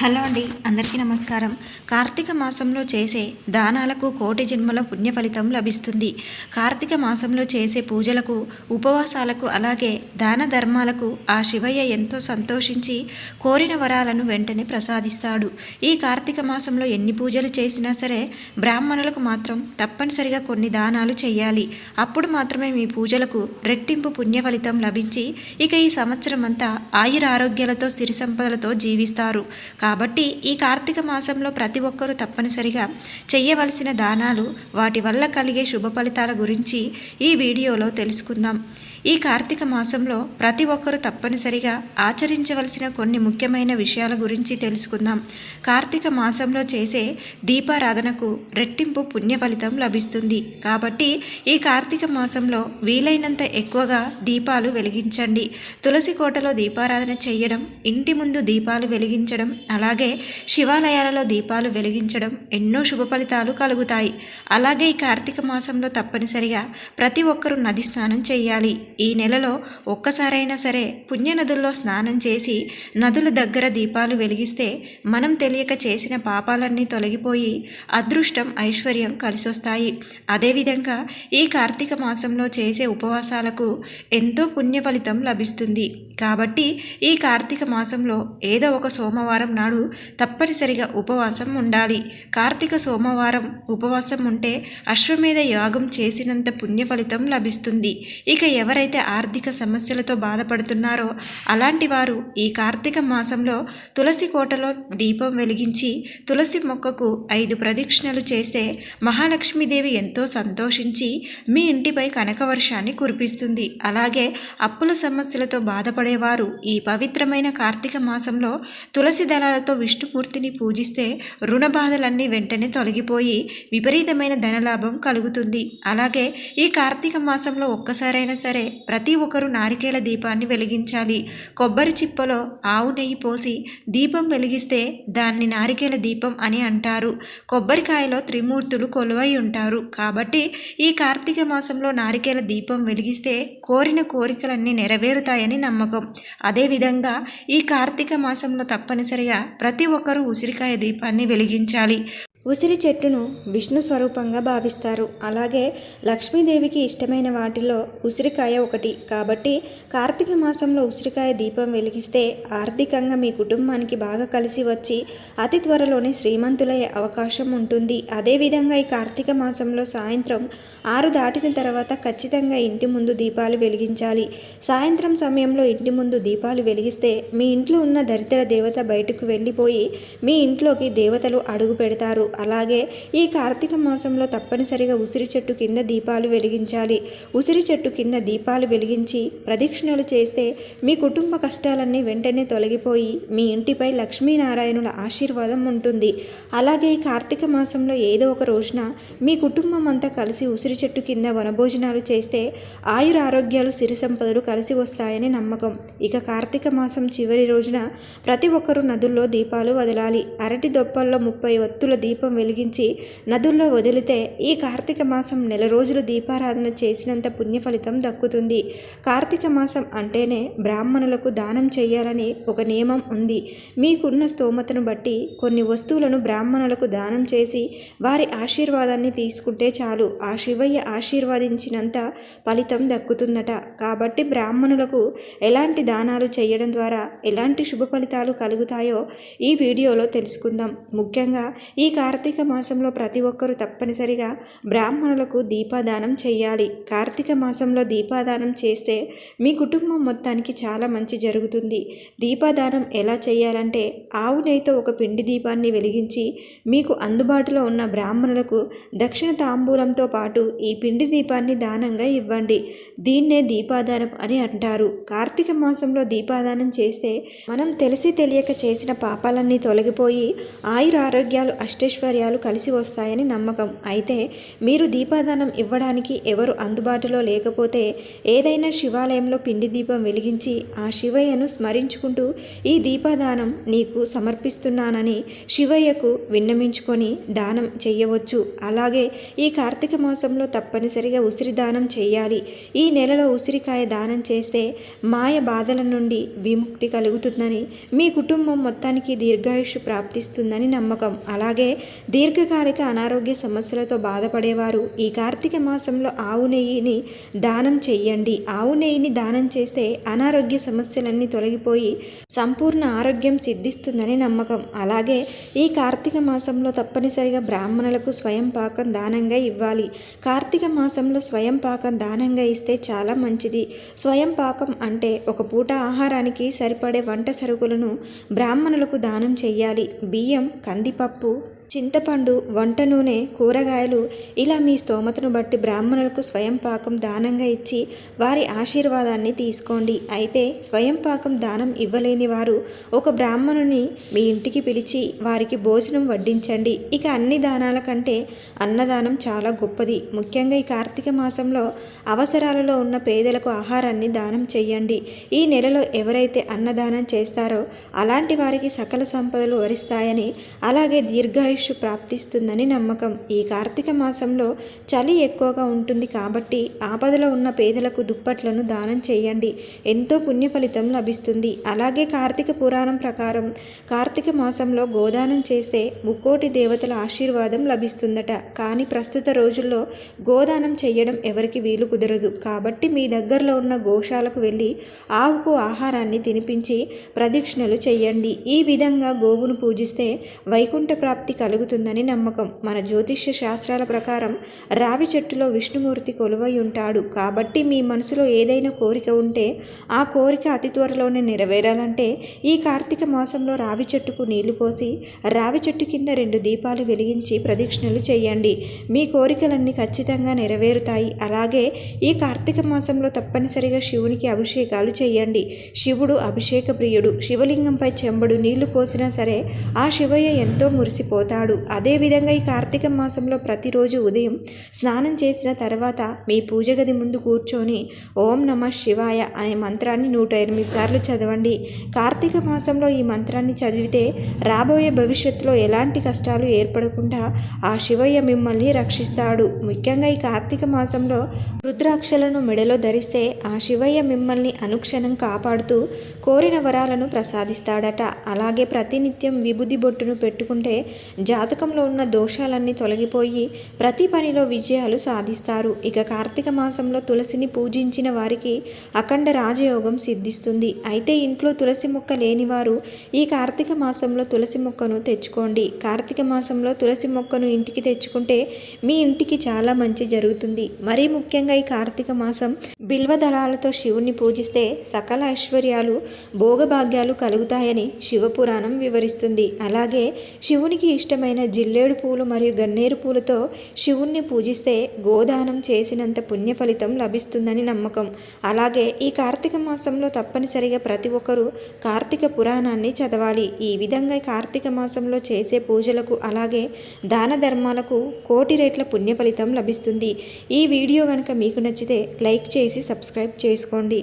Hello అండి అందరికీ నమస్కారం. కార్తీక మాసంలో చేసే దానాలకు కోటి జన్మల పుణ్య ఫలితం లభిస్తుంది. కార్తీక మాసంలో చేసే పూజలకు ఉపవాసాలకు అలాగే దాన ధర్మాలకు ఆ శివయ్య ఎంతో సంతోషించి కోరిన వరాలను వెంటనే ప్రసాదిస్తాడు. ఈ కార్తీక మాసంలో ఎన్ని పూజలు చేసినా సరే బ్రాహ్మణులకు మాత్రం తప్పనిసరిగా కొన్ని దానాలు చేయాలి. అప్పుడు మాత్రమే మీ పూజలకు రెట్టింపు పుణ్య ఫలితం లభించి ఇక ఈ సంవత్సరం అంతా ఆయుర ఆరోగ్యాలతో సిరి సంపదలతో జీవిస్తారు. కాబట్టి ఈ కార్తీక మాసంలో ప్రతి ఒక్కరూ తప్పనిసరిగా చేయవలసిన దానాలు వాటి వల్ల కలిగే శుభ ఫలితాల గురించి ఈ వీడియోలో తెలుసుకుందాం. ఈ కార్తీక మాసంలో ప్రతి ఒక్కరూ తప్పనిసరిగా ఆచరించవలసిన కొన్ని ముఖ్యమైన విషయాల గురించి తెలుసుకుందాం. కార్తీక మాసంలో చేసే దీపారాధనకు రెట్టింపు పుణ్య ఫలితం లభిస్తుంది. కాబట్టి ఈ కార్తీక మాసంలో వీలైనంత ఎక్కువగా దీపాలు వెలిగించండి. తులసి కోటలో దీపారాధన చేయడం ఇంటి ముందు దీపాలు వెలిగించడం అలాగే శివాలయాలలో దీపాలు వెలిగించడం ఎన్నో శుభ ఫలితాలు కలుగుతాయి. అలాగే ఈ కార్తీక మాసంలో తప్పనిసరిగా ప్రతి ఒక్కరూ నది స్నానం చేయాలి. ఈ నెలలో ఒక్కసారైనా సరే పుణ్యనదుల్లో స్నానం చేసి నదుల దగ్గర దీపాలు వెలిగిస్తే మనం తెలియక చేసిన పాపాలన్నీ తొలగిపోయి అదృష్టం ఐశ్వర్యం కలిసొస్తాయి. అదేవిధంగా ఈ కార్తీక మాసంలో చేసే ఉపవాసాలకు ఎంతో పుణ్య ఫలితం లభిస్తుంది. కాబట్టి ఈ కార్తీక మాసంలో ఏదో ఒక సోమవారం నాడు తప్పనిసరిగా ఉపవాసం ఉండాలి. కార్తీక సోమవారం ఉపవాసం ఉంటే అశ్వమేధ యాగం చేసినంత పుణ్య ఫలితం లభిస్తుంది. ఇక ఎవరైతే ఆర్థిక సమస్యలతో బాధపడుతున్నారో అలాంటి వారు ఈ కార్తీక మాసంలో తులసి కోటలో దీపం వెలిగించి తులసి మొక్కకు ఐదు ప్రదక్షిణలు చేస్తే మహాలక్ష్మీదేవి ఎంతో సంతోషించి మీ ఇంటిపై కనకవర్షాన్ని కురిపిస్తుంది. అలాగే అప్పుల సమస్యలతో బాధపడేవారు ఈ పవిత్రమైన కార్తీక మాసంలో తులసి దళాలతో విష్ణుమూర్తిని పూజిస్తే రుణ బాధలన్నీ వెంటనే తొలగిపోయి విపరీతమైన ధనలాభం కలుగుతుంది. అలాగే ఈ కార్తీక మాసంలో ఒక్కసారైనా సరే ప్రతి ఒక్కరూ నారికేల దీపాన్ని వెలిగించాలి. కొబ్బరి చిప్పలో ఆవు నెయ్యి పోసి దీపం వెలిగిస్తే దాన్ని నారికేల దీపం అని అంటారు. కొబ్బరికాయలో త్రిమూర్తులు కొలువై ఉంటారు. కాబట్టి ఈ కార్తీక మాసంలో నారికేల దీపం వెలిగిస్తే కోరిన కోరికలన్నీ నెరవేరుతాయని నమ్మకం. అదేవిధంగా ఈ కార్తీక మాసంలో తప్పనిసరిగా ప్రతి ఒక్కరూ ఉసిరికాయ దీపాన్ని వెలిగించాలి. ఉసిరి చెట్టును విష్ణు స్వరూపంగా భావిస్తారు. అలాగే లక్ష్మీదేవికి ఇష్టమైన వాటిలో ఉసిరికాయ ఒకటి. కాబట్టి కార్తీక మాసంలో ఉసిరికాయ దీపం వెలిగిస్తే ఆర్థికంగా మీ కుటుంబానికి బాగా కలిసి వచ్చి అతి త్వరలోనే శ్రీమంతులయ్యే అవకాశం ఉంటుంది. అదేవిధంగా ఈ కార్తీక మాసంలో సాయంత్రం ఆరు దాటిన తర్వాత ఖచ్చితంగా ఇంటి ముందు దీపాలు వెలిగించాలి. సాయంత్రం సమయంలో ఇంటి ముందు దీపాలు వెలిగిస్తే మీ ఇంట్లో ఉన్న దరిద్ర దేవత బయటకు వెళ్ళిపోయి మీ ఇంట్లోకి దేవతలు అడుగు పెడతారు. అలాగే ఈ కార్తీక మాసంలో తప్పనిసరిగా ఉసిరి చెట్టు కింద దీపాలు వెలిగించాలి. ఉసిరి చెట్టు కింద దీపాలు వెలిగించి ప్రదక్షిణలు చేస్తే మీ కుటుంబ కష్టాలన్నీ వెంటనే తొలగిపోయి మీ ఇంటిపై లక్ష్మీనారాయణుల ఆశీర్వాదం ఉంటుంది. అలాగే ఈ కార్తీక మాసంలో ఏదో ఒక రోజున మీ కుటుంబం అంతా కలిసి ఉసిరి చెట్టు కింద వనభోజనాలు చేస్తే ఆయుర ఆరోగ్యాలు సిరి సంపదలు కలిసి వస్తాయని నమ్మకం. ఇక కార్తీక మాసం చివరి రోజున ప్రతి ఒక్కరూ నదుల్లో దీపాలు వదలాలి. అరటి దొప్పల్లో ముప్పై ఒత్తుల దీపం వెలిగించి నదుల్లో వదిలితే ఈ కార్తీక మాసం నెల రోజులు దీపారాధన చేసినంత పుణ్య ఫలితం దక్కుతుంది. కార్తీక మాసం అంటేనే బ్రాహ్మణులకు దానం చేయాలని ఒక నియమం ఉంది. మీకున్న స్తోమతను బట్టి కొన్ని వస్తువులను బ్రాహ్మణులకు దానం చేసి వారి ఆశీర్వాదాన్ని తీసుకుంటే చాలు. ఆ శివయ్య ఆశీర్వదించినంత ఫలితం దక్కుతుందట. కాబట్టి బ్రాహ్మణులకు ఎలాంటి దానాలు చేయడం ద్వారా ఎలాంటి శుభ ఫలితాలు కలుగుతాయో ఈ వీడియోలో తెలుసుకుందాం. ముఖ్యంగా ఈ కార్తీక మాసంలో ప్రతి ఒక్కరూ తప్పనిసరిగా బ్రాహ్మణులకు దీపాదానం చేయాలి. కార్తీక మాసంలో దీపాదానం చేస్తే మీ కుటుంబం మొత్తానికి చాలా మంచి జరుగుతుంది. దీపాదానం ఎలా చేయాలంటే ఆవు నెయ్యితో ఒక పిండి దీపాన్ని వెలిగించి మీకు అందుబాటులో ఉన్న బ్రాహ్మణులకు దక్షిణ తాంబూలంతో పాటు ఈ పిండి దీపాన్ని దానంగా ఇవ్వండి. దీన్నే దీపాదానం అని అంటారు. కార్తీక మాసంలో దీపాదానం చేస్తే మనం తెలిసి తెలియక చేసిన పాపాలన్నీ తొలగిపోయి ఆయుర ఆరోగ్యాలు అష్టేశ్వర ఐశ్వర్యాలు కలిసి వస్తాయని నమ్మకం. అయితే మీరు దీపాదానం ఇవ్వడానికి ఎవరు అందుబాటులో లేకపోతే ఏదైనా శివాలయంలో పిండి దీపం వెలిగించి ఆ శివయ్యను స్మరించుకుంటూ ఈ దీపాదానం నీకు సమర్పిస్తున్నానని శివయ్యకు విన్నమించుకొని దానం చేయవచ్చు అలాగే ఈ కార్తీక మాసంలో తప్పనిసరిగా ఉసిరి దానం చేయాలి ఈ నెలలో ఉసిరికాయ దానం చేస్తే మాయ బాధల నుండి విముక్తి కలుగుతుందని మీ కుటుంబం మొత్తానికి దీర్ఘాయుష్ ప్రాప్తిస్తుందని నమ్మకం. అలాగే దీర్ఘకాలిక అనారోగ్య సమస్యలతో బాధపడేవారు. ఈ కార్తీక మాసంలో ఆవు నెయ్యిని దానం చేయండి. ఆవు నెయ్యిని దానం చేస్తే అనారోగ్య సమస్యలన్నీ తొలగిపోయి సంపూర్ణ ఆరోగ్యం సిద్ధిస్తుందని నమ్మకం. అలాగే ఈ కార్తీక మాసంలో తప్పనిసరిగా బ్రాహ్మణులకు స్వయం పాకం దానంగా ఇవ్వాలి. కార్తీక మాసంలో స్వయం పాకం దానంగా ఇస్తే చాలా మంచిది. స్వయం పాకం అంటే ఒక పూట ఆహారానికి సరిపడే వంట సరుకులను బ్రాహ్మణులకు దానం చేయాలి. బియ్యం కందిపప్పు చింతపండు వంట నూనె కూరగాయలు ఇలా మీ స్తోమతను బట్టి బ్రాహ్మణులకు స్వయం పాకం దానంగా ఇచ్చి వారి ఆశీర్వాదాన్ని తీసుకోండి. అయితే స్వయం పాకం దానం ఇవ్వలేని వారు ఒక బ్రాహ్మణుని మీ ఇంటికి పిలిచి వారికి భోజనం వడ్డించండి. ఇక అన్ని దానాల కంటే అన్నదానం చాలా గొప్పది. ముఖ్యంగా ఈ కార్తీక మాసంలో అవసరాలలో ఉన్న పేదలకు ఆహారాన్ని దానం చేయండి. ఈ నెలలో ఎవరైతే అన్నదానం చేస్తారో అలాంటి వారికి సకల సంపదలు వరిస్తాయని అలాగే దీర్ఘాయుష్ ప్రాప్తిస్తుందని నమ్మకం. ఈ కార్తీక మాసంలో చలి ఎక్కువగా ఉంటుంది కాబట్టి ఆపదలో ఉన్న పేదలకు దుప్పట్లను దానం చేయండి. ఎంతో పుణ్య ఫలితం లభిస్తుంది. అలాగే కార్తీక పురాణం ప్రకారం కార్తీక మాసంలో గోదానం చేస్తే ముక్కోటి దేవతల ఆశీర్వాదం లభిస్తుందట. కానీ ప్రస్తుత రోజుల్లో గోదానం చేయడం ఎవరికి వీలు కుదరదు. కాబట్టి మీ దగ్గరలో ఉన్న గోశాలకు వెళ్ళి ఆవుకు ఆహారాన్ని తినిపించి ప్రదక్షిణలు చేయండి. ఈ విధంగా గోవును పూజిస్తే వైకుంఠ ప్రాప్తి కలుగుతుందని నమ్మకం. మన జ్యోతిష్య శాస్త్రాల ప్రకారం రావి చెట్టులో విష్ణుమూర్తి కొలువై ఉంటాడు కాబట్టి మీ మనసులో ఏదైనా కోరిక ఉంటే ఆ కోరిక అతి త్వరలోనే నెరవేరాలంటే ఈ కార్తీక మాసంలో రావి చెట్టుకు నీళ్ళు పోసి రావి చెట్టు కింద రెండు దీపాలు వెలిగించి ప్రదక్షిణలు చేయండి. మీ కోరికలన్నీ ఖచ్చితంగా నెరవేరుతాయి. అలాగే ఈ కార్తీక మాసంలో తప్పనిసరిగా శివునికి అభిషేకాలు చేయండి. శివుడు అభిషేక ప్రియుడు. శివలింగంపై చెంబడు నీళ్ళు పోసినా సరే ఆ శివయ్య ఎంతో మురిసిపోతాడు. అదేవిధంగా ఈ కార్తీక మాసంలో ప్రతిరోజు ఉదయం స్నానం చేసిన తర్వాత మీ పూజ గది ముందు కూర్చొని ఓం నమ శివాయ అనే మంత్రాన్ని నూట ఎనిమిది సార్లు చదవండి. కార్తీక మాసంలో ఈ మంత్రాన్ని చదివితే రాబోయే భవిష్యత్తులో ఎలాంటి కష్టాలు ఏర్పడకుండా ఆ శివయ్య మిమ్మల్ని రక్షిస్తాడు. ముఖ్యంగా ఈ కార్తీక మాసంలో రుద్రాక్షలను మెడలో ధరిస్తే ఆ శివయ్య మిమ్మల్ని అనుక్షణం కాపాడుతూ కోరిన వరాలను ప్రసాదిస్తాడట. అలాగే ప్రతినిత్యం విభూది బొట్టును పెట్టుకుంటే జాతకంలో ఉన్న దోషాలన్నీ తొలగిపోయి ప్రతి పనిలో విజయాలు సాధిస్తారు. ఇక కార్తీక మాసంలో తులసిని పూజించిన వారికి అఖండ రాజయోగం సిద్ధిస్తుంది. అయితే ఇంట్లో తులసి మొక్క లేనివారు ఈ కార్తీక మాసంలో తులసి మొక్కను తెచ్చుకోండి. కార్తీక మాసంలో తులసి మొక్కను ఇంటికి తెచ్చుకుంటే మీ ఇంటికి చాలా మంచి జరుగుతుంది. మరీ ముఖ్యంగా ఈ కార్తీక మాసం బిల్వదళాలతో శివుని పూజిస్తే సకల ఐశ్వర్యాలు భోగభాగ్యాలు కలుగుతాయని శివపురాణం వివరిస్తుంది. అలాగే శివునికి ఇష్టమైన జిల్లేడు పూలు మరియు గన్నేరు పూలతో శివుణ్ణి పూజిస్తే గోదానం చేసినంత పుణ్య ఫలితం లభిస్తుందని నమ్మకం. అలాగే ఈ కార్తీక మాసంలో తప్పనిసరిగా ప్రతి ఒక్కరూ కార్తీక పురాణాన్ని చదవాలి. ఈ విధంగా కార్తీక మాసంలో చేసే పూజలకు అలాగే దాన ధర్మాలకు కోటి రేట్ల పుణ్య ఫలితం లభిస్తుంది. ఈ వీడియో కనుక మీకు నచ్చితే లైక్ చేసి సబ్స్క్రైబ్ చేసుకోండి.